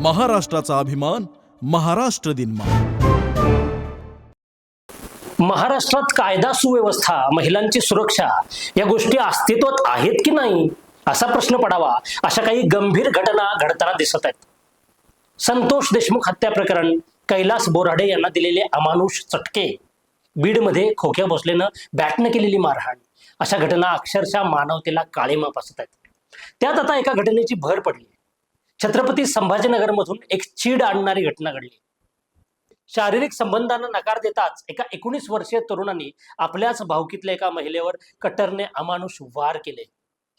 महाराष्ट्राचा अभिमान महाराष्ट्र दिन महाराष्ट्रात कायदा सुव्यवस्था महिलांची सुरक्षा या गोष्टी अस्तित्वात आहेत की नाही? असा प्रश्न पडावा. अशा काही गंभीर घटना घडताना दिसत आहेत. संतोष देशमुख हत्या प्रकरण कैलास बोराडे यांना दिलेले अमानुष चटके. बीडमध्ये खोक्या भोसलेनं बॅटनं केलेली मारहाण. अशा घटना अक्षरशः मानवतेला काळीमा बसत आहेत. त्यात आता एका घटनेची भर पडली. छत्रपती संभाजीनगरमधून एक चीड आणणारी घटना घडली. शारीरिक संबंधांना नकार देताच एका एकोणीस वर्षीय तरुणांनी आपल्याच भावकीतल्या एका महिलेवर कटरने अमानुष वार केले.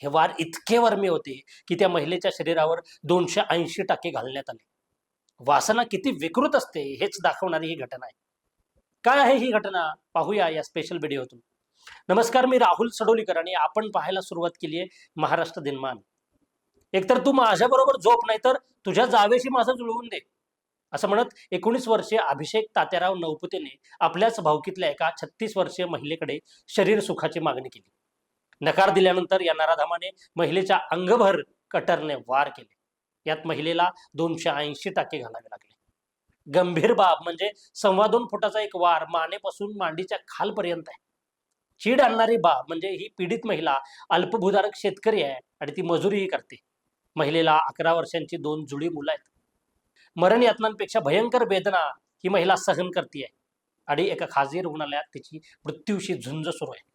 हे वार इतके वर्मी होते की त्या महिलेच्या शरीरावर दोनशे ऐंशी टाके घालण्यात आले. वासना किती विकृत असते हेच दाखवणारी ही घटना आहे. काय आहे ही घटना? पाहूया या स्पेशल व्हिडिओतून नमस्कार मी राहुल सडोलीकर आणि आपण पाहायला सुरुवात केली आहे महाराष्ट्र दिनमान. एकतर तू माझ्याबरोबर झोप नाही तर तुझ्या जावेशी माझं जुळवून दे. असं म्हणत एकोणीस वर्षीय अभिषेक तात्याराव नवपुतेने आपल्याच भावकीतल्या एका छत्तीस वर्षीय महिलेकडे शरीर सुखाची मागणी केली. नकार दिल्यानंतर या नराधामाने महिलेच्या अंगभर कटरने वार केले. यात महिलेला दोनशे ऐंशी टाके घालावे लागले. गंभीर बाब म्हणजे सव्वा दोन फुटाचा एक वार मानेपासून मांडीच्या खालपर्यंत आहे. चीड आणणारी बाब म्हणजे ही पीडित महिला अल्पभूधारक शेतकरी आहे आणि ती मजुरीही करते. महिलेला अकरा वर्षांची दोन जुळी मुलं आहेत. मरण यातनांपेक्षा भयंकर वेदना ही महिला सहन करते आणि एका खाजगी रुग्णालयात तिची मृत्यूशी झुंज सुरू आहे.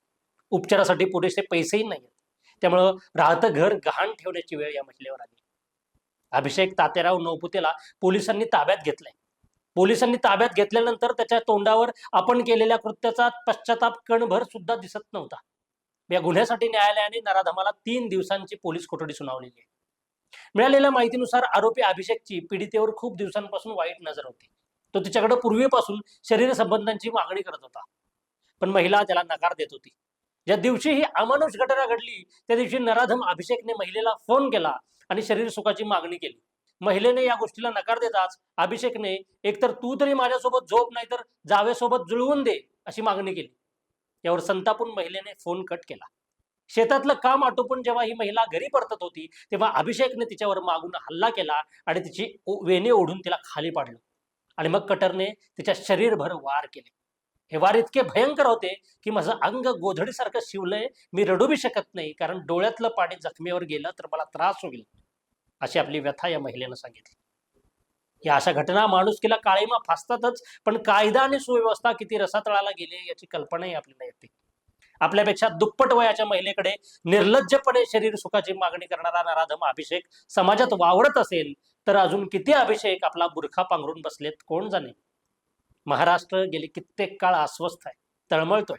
उपचारासाठी पुरेसे पैसेही नाही आहेत त्यामुळं राहतं घर गहाण ठेवण्याची वेळ या महिलेवर आली. अभिषेक तात्याराव नौपुतेला पोलिसांनी ताब्यात घेतलंय. पोलिसांनी ताब्यात घेतल्यानंतर त्याच्या तोंडावर आपण केलेल्या कृत्याचा पश्चाताप कणभर सुद्धा दिसत नव्हता. या गुन्ह्यासाठी न्यायालयाने नराधमाला तीन दिवसांची पोलीस कोठडी सुनावलेली आहे. मिळालेल्या माहितीनुसार आरोपी अभिषेकची पीडितेवर खूप दिवसांपासून वाईट नजर होती. तो तिच्याकडे पूर्वीपासून शरीर संबंधांची मागणी करत होता. पण महिला त्याला नकार देत होती. ज्या दिवशी ही अमानुष घटना घडली त्या दिवशी नराधम अभिषेकने महिलेला फोन केला आणि शरीर सुखाची मागणी केली. महिलेने या गोष्टीला नकार देताच अभिषेकने एकतर तू तरी माझ्यासोबत झोप नाही तर जावेसोबत जुळवून दे अशी मागणी केली. यावर संतापून महिलेने फोन कट केला. शेतातलं काम आटोपून जेव्हा ही महिला घरी परतत होती तेव्हा अभिषेकने तिच्यावर मागून हल्ला केला आणि तिची ओ- वेणी ओढून तिला खाली पाडलं. आणि मग कटरने तिच्या शरीरभर वार केले. हे वार इतके भयंकर होते की माझं अंग गोधडीसारखं शिवलंय मी रडू बी शकत नाही कारण डोळ्यातलं पाणी जखमेवर गेलं तर मला त्रास होईल अशी आपली व्यथा या महिलेनं सांगितली. या अशा घटना माणुसकीला काळीमा फासतातच पण कायदा आणि सुव्यवस्था किती रसातळाला गेले याची कल्पनाही आपल्याला येते. आपल्यापेक्षा दुप्पट वयाच्या महिलेकडे निर्लज्जपणे शरीर सुखाची मागणी करणारा नराधम अभिषेक समाजात वावरत असेल तर अजून किती अभिषेक आपला बुरखा पांघरून बसलेत कोण जाणे? महाराष्ट्र गेली कित्येक काळ अस्वस्थ आहे तळमळतोय.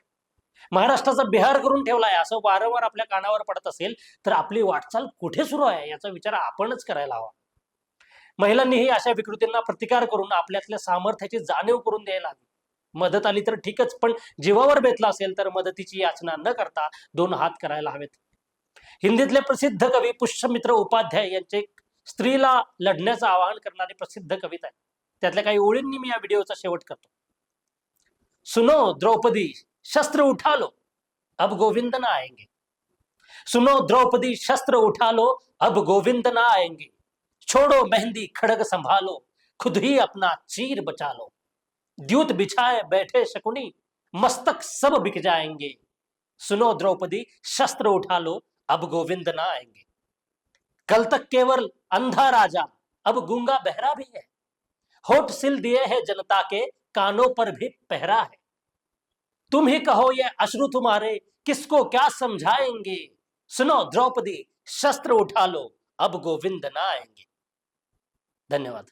महाराष्ट्राचा बिहार करून ठेवलाय असं वारंवार आपल्या कानावर पडत असेल तर आपली वाटचाल कुठे सुरू आहे याचा विचार आपणच करायला हवा. महिलांनीही अशा विकृतींना प्रतिकार करून आपल्यातल्या सामर्थ्याची जाणीव करून द्यायला हवी. मदत आली तर ठीकच पण जीवावर बेतला असेल तर मदतीची याचना न करता दोन हात करायला हवेत. हिंदीतले प्रसिद्ध कवी पुष्यमित्र उपाध्याय यांचे स्त्रीला लढण्याचं आवाहन करणारी प्रसिद्ध कविता आहे त्यातल्या काही ओळींनी मी या व्हिडिओचा शेवट करतो. सुनो द्रौपदी शस्त्र उठा लो अब गोविंद ना आएंगे. सुनो द्रौपदी शस्त्र उठा लो अब गोविंद ना आएंगे. छोड़ो मेहंदी खड़ग संभालो खुद ही अपना चीर बचा लो. द्यूत बिछाए बैठे शकुनी, मस्तक सब बिक जाएँगे। सुनो द्रौपदी, शस्त्र उठा लो, अब गोविंद ना आएँगे। कल तक केवल अंधा राजा, अब गूँगा बहरा भी है। होठ सिल दिए है जनता के, कानों पर भी पहरा है। तुम ही कहो ये अश्रु तुम्हारे, किसको क्या समझाएँगे? सुनो द्रौपदी, शस्त्र उठा लो, अब गोविंद ना आएँगे। धन्यवाद।